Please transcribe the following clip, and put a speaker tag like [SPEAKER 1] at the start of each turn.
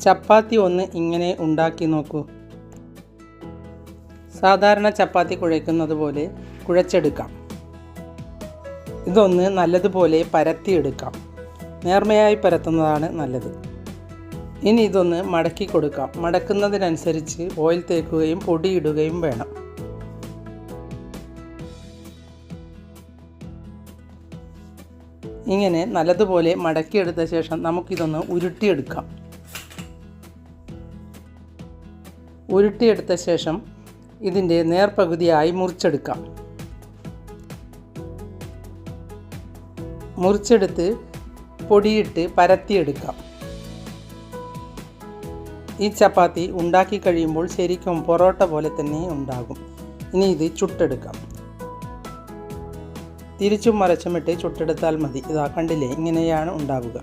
[SPEAKER 1] ചപ്പാത്തി ഒന്ന് ഇങ്ങനെ ഉണ്ടാക്കി നോക്കൂ. സാധാരണ ചപ്പാത്തി കുഴയ്ക്കുന്നത് പോലെ കുഴച്ചെടുക്കാം. ഇതൊന്ന് നല്ലതുപോലെ പരത്തിയെടുക്കാം. നേർമയായി പരത്തുന്നതാണ് നല്ലത്. ഇനി ഇതൊന്ന് മടക്കി കൊടുക്കാം. മടക്കുന്നതിനനുസരിച്ച് ഓയിൽ തേക്കുകയും പൊടിയിടുകയും വേണം. ഇങ്ങനെ നല്ലതുപോലെ മടക്കിയെടുത്ത ശേഷം നമുക്കിതൊന്ന് ഉരുട്ടിയെടുക്കാം. ഉരുട്ടിയെടുത്ത ശേഷം ഇതിന്റെ നേർപകുതിയായി മുറിച്ചെടുക്കാം. മുറിച്ചെടുത്ത് പൊടിയിട്ട് പരത്തിയെടുക്കാം. ഈ ചപ്പാത്തി ഉണ്ടാക്കി കഴിയുമ്പോൾ ശരിക്കും പൊറോട്ട പോലെ തന്നെ ഉണ്ടാകും. ഇനി ഇത് ചുട്ടെടുക്കാം. തിരിച്ചും മറച്ചുമിട്ട് ചുട്ടെടുത്താൽ മതി. ഇതാ കണ്ടില്ലേ? ഇങ്ങനെയാണ് ഉണ്ടാവുക.